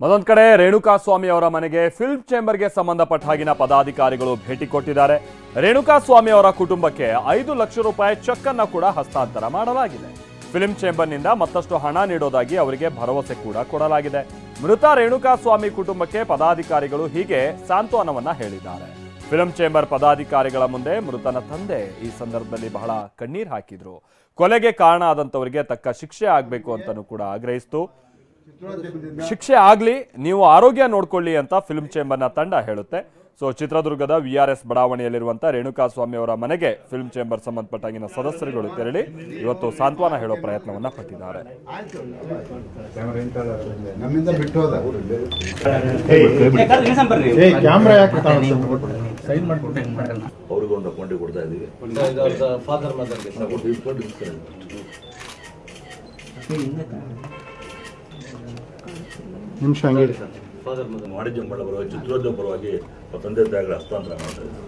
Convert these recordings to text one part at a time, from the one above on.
ಮತ್ತೊಂದ್ ಕಡೆ ರೇಣುಕಾಸ್ವಾಮಿ ಅವರ ಮನೆಗೆ ಫಿಲ್ಮ್ ಚೇಂಬರ್ಗೆ ಸಂಬಂಧಪಟ್ಟ ಹಾಗಿನ ಪದಾಧಿಕಾರಿಗಳು ಭೇಟಿ ಕೊಟ್ಟಿದ್ದಾರೆ. ರೇಣುಕಾಸ್ವಾಮಿ ಅವರ ಕುಟುಂಬಕ್ಕೆ ಐದು ಲಕ್ಷ ರೂಪಾಯಿ ಚೆಕ್ ಅನ್ನ ಕೂಡ ಹಸ್ತಾಂತರ ಮಾಡಲಾಗಿದೆ. ಫಿಲ್ಮ್ ಚೇಂಬರ್ನಿಂದ ಮತ್ತಷ್ಟು ಹಣ ನೀಡೋದಾಗಿ ಅವರಿಗೆ ಭರವಸೆ ಕೂಡ ಕೊಡಲಾಗಿದೆ. ಮೃತ ರೇಣುಕಾಸ್ವಾಮಿ ಕುಟುಂಬಕ್ಕೆ ಪದಾಧಿಕಾರಿಗಳು ಹೀಗೆ ಸಾಂತ್ವನವನ್ನ ಹೇಳಿದ್ದಾರೆ. ಫಿಲ್ಮ್ ಚೇಂಬರ್ ಪದಾಧಿಕಾರಿಗಳ ಮುಂದೆ ಮೃತನ ತಂದೆ ಈ ಸಂದರ್ಭದಲ್ಲಿ ಬಹಳ ಕಣ್ಣೀರ್ ಹಾಕಿದ್ರು. ಕೊಲೆಗೆ ಕಾರಣ ಆದಂತವರಿಗೆ ತಕ್ಕ ಶಿಕ್ಷೆ ಆಗ್ಬೇಕು ಅಂತಲೂ ಕೂಡ ಆಗ್ರಹಿಸಿತು. ಶಿಕ್ಷೆ ಆಗಲಿ ನೀವು ಆರೋಗ್ಯ ನೋಡ್ಕೊಳ್ಳಿ ಅಂತ ಫಿಲ್ಮ್ ಚೇಂಬರ್ನ ತಂಡ ಹೇಳುತ್ತೆ. ಸೊ ಚಿತ್ರದುರ್ಗದ ವಿ ಆರ್ ಎಸ್ ಬಡಾವಣೆಯಲ್ಲಿರುವಂತ ರೇಣುಕಾಸ್ವಾಮಿ ಅವರ ಮನೆಗೆ ಫಿಲ್ಮ್ ಚೇಂಬರ್ ಸಂಬಂಧಪಟ್ಟಾಗಿನ ಸದಸ್ಯರುಗಳು ತೆರಳಿ ಇವತ್ತು ಸಾಂತ್ವನ ಹೇಳೋ ಪ್ರಯತ್ನವನ್ನ ಪಟ್ಟಿದ್ದಾರೆ. ನಮ್ಮಿಂದ ನಿಮಿಷ ಹಂಗೆ ಫಾದರ್ ಮದರ್ ವಾಣಿಜ್ಯ ಪರವಾಗಿ ಚಿತ್ರೋದ್ಯಮ ಪರವಾಗಿ ತಂದೆ ತಾಯಿಗಳ ಹಸ್ತಾಂತರ ಮಾಡ್ತಾ ಇದ್ದೀವಿ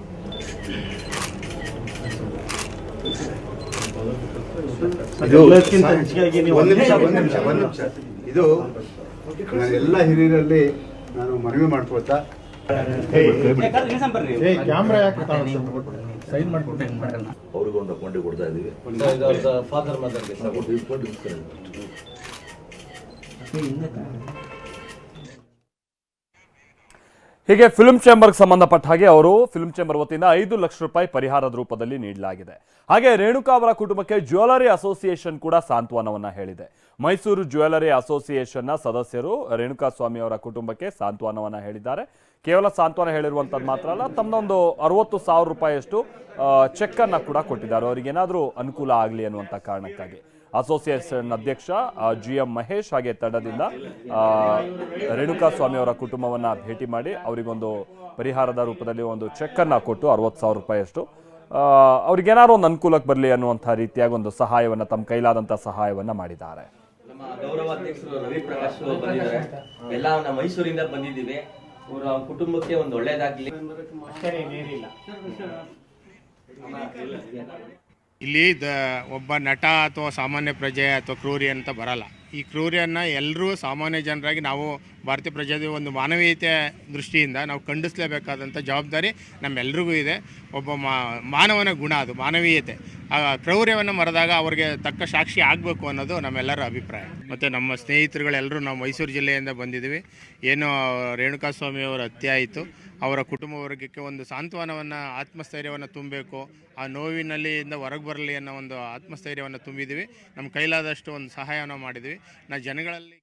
ಇದು ನಿಮಿಷ ಒಂದ್ ನಿಮಿಷ ಒಂದ್ ನಿಮಿಷ. ಇದು ನಾನು ಎಲ್ಲ ಹಿರಿಯರಲ್ಲಿ ನಾನು ಮನವಿ ಮಾಡ್ಕೊಳ್ತಾ ಅವ್ರಿಗೂ ಒಂದು ಕೊಡ್ತಾ ಇದೀವಿ ಫಾದರ್ ಮದರ್ಗೆ ನಾವು ಕೊಟ್ಟು ಇಸ್ಕೊಂಡು ಇಸ್ಕೊಂಡು ಹೀಗೆ ಫಿಲ್ಮ್ ಚೇಂಬರ್ಗೆ ಸಂಬಂಧಪಟ್ಟ ಹಾಗೆ ಅವರು ಫಿಲ್ಮ್ ಚೇಂಬರ್ ವತಿಯಿಂದ ಐದು ಲಕ್ಷ ರೂಪಾಯಿ ಪರಿಹಾರದ ರೂಪದಲ್ಲಿ ನೀಡಲಾಗಿದೆ. ಹಾಗೆ ರೇಣುಕಾ ಅವರ ಕುಟುಂಬಕ್ಕೆ ಜ್ಯುವೆಲರಿ ಅಸೋಸಿಯೇಷನ್ ಕೂಡ ಸಾಂತ್ವನವನ್ನ ಹೇಳಿದೆ. ಮೈಸೂರು ಜ್ಯುವೆಲರಿ ಅಸೋಸಿಯೇಷನ್ನ ಸದಸ್ಯರು ರೇಣುಕಾ ಸ್ವಾಮಿ ಅವರ ಕುಟುಂಬಕ್ಕೆ ಸಾಂತ್ವನವನ್ನ ಹೇಳಿದ್ದಾರೆ. ಕೇವಲ ಸಾಂತ್ವನ ಹೇಳಿರುವಂಥದ್ದು ಮಾತ್ರ ಅಲ್ಲ ತಮ್ಮದೊಂದು ಅರವತ್ತು ಸಾವಿರ ರೂಪಾಯಿಯಷ್ಟು ಚೆಕ್ ಕೂಡ ಕೊಟ್ಟಿದ್ದಾರೆ. ಅವರಿಗೆ ಏನಾದರೂ ಅನುಕೂಲ ಆಗಲಿ ಅನ್ನುವಂಥ ಕಾರಣಕ್ಕಾಗಿ. ಅಸೋಸಿಯೇಷನ್ ಅಧ್ಯಕ್ಷ ಜಿ ಎಂ ಮಹೇಶ್ ಹಾಗೆ ತಂಡದಿಂದ ರೇಣುಕಾ ಸ್ವಾಮಿ ಅವರ ಕುಟುಂಬವನ್ನ ಭೇಟಿ ಮಾಡಿ ಅವರಿಗೊಂದು ಪರಿಹಾರದ ರೂಪದಲ್ಲಿ ಒಂದು ಚೆಕ್ಕನ್ನು ಅನ್ನ ಕೊಟ್ಟು ಅರವತ್ತು ಸಾವಿರ ರೂಪಾಯಿಯಷ್ಟು ಅವ್ರಿಗೇನಾದ್ರು ಒಂದು ಅನುಕೂಲಕ್ಕೆ ಬರಲಿ ಅನ್ನುವಂಥ ರೀತಿಯಾಗಿ ಒಂದು ಸಹಾಯವನ್ನ ತಮ್ಮ ಕೈಲಾದಂಥ ಸಹಾಯವನ್ನ ಮಾಡಿದ್ದಾರೆ. ನಮ್ಮ ಗೌರವ ಅಧ್ಯಕ್ಷರು ರವಿ ಪ್ರಕಾಶ್ ಅವರು ಬಂದಿದ್ದಾರೆ. ಎಲ್ಲ ನಮ್ಮ ಮೈಸೂರಿಂದ ಬಂದಿದ್ದೀವಿ. ಅವರ ಕುಟುಂಬಕ್ಕೆ ಒಂದು ಒಳ್ಳೇದಾಗ್ಲಿ. ಇಲ್ಲಿ ದ ಒಬ್ಬ ನಟ ಅಥವಾ ಸಾಮಾನ್ಯ ಪ್ರಜೆ ಅಥವಾ ಕ್ರೂರಿ ಅಂತ ಬರಲ್ಲ. ಈ ಕ್ರೂರಿಯನ್ನು ಎಲ್ಲರೂ ಸಾಮಾನ್ಯ ಜನರಾಗಿ ನಾವು ಭಾರತೀಯ ಪ್ರಜೆ ಒಂದು ಮಾನವೀಯತೆ ದೃಷ್ಟಿಯಿಂದ ನಾವು ಖಂಡಿಸಲೇಬೇಕಾದಂಥ ಜವಾಬ್ದಾರಿ ನಮ್ಮೆಲ್ರಿಗೂ ಇದೆ. ಒಬ್ಬ ಮಾನವನ ಗುಣ ಅದು, ಮಾನವೀಯತೆ. ಆ ಕ್ರೌರ್ಯವನ್ನು ಮರೆದಾಗ ಅವ್ರಿಗೆ ತಕ್ಕ ಸಾಕ್ಷಿ ಆಗಬೇಕು ಅನ್ನೋದು ನಮ್ಮೆಲ್ಲರ ಅಭಿಪ್ರಾಯ. ಮತ್ತು ನಮ್ಮ ಸ್ನೇಹಿತರುಗಳೆಲ್ಲರೂ ನಾವು ಮೈಸೂರು ಜಿಲ್ಲೆಯಿಂದ ಬಂದಿದ್ದೀವಿ ಏನು ರೇಣುಕಾಸ್ವಾಮಿ ಅವರ ಹತ್ಯೆ ಆಯಿತು. ಅವರ ಕುಟುಂಬ ವರ್ಗಕ್ಕೆ ಒಂದು ಸಾಂತ್ವನವನ್ನು, ಆತ್ಮಸ್ಥೈರ್ಯವನ್ನು ತುಂಬಬೇಕು. ಆ ನೋವಿನಲ್ಲಿ ಇಂದ ಹೊರಗೆ ಬರಲಿ ಅನ್ನೋ ಒಂದು ಆತ್ಮಸ್ಥೈರ್ಯವನ್ನು ತುಂಬಿದ್ದೀವಿ ನಮ್ಮ ಕೈಲಾದಷ್ಟು ಒಂದು ಸಹಾಯವನ್ನು ಮಾಡಿದ್ವಿ. ನಾ ಜನಗಳಲ್ಲಿ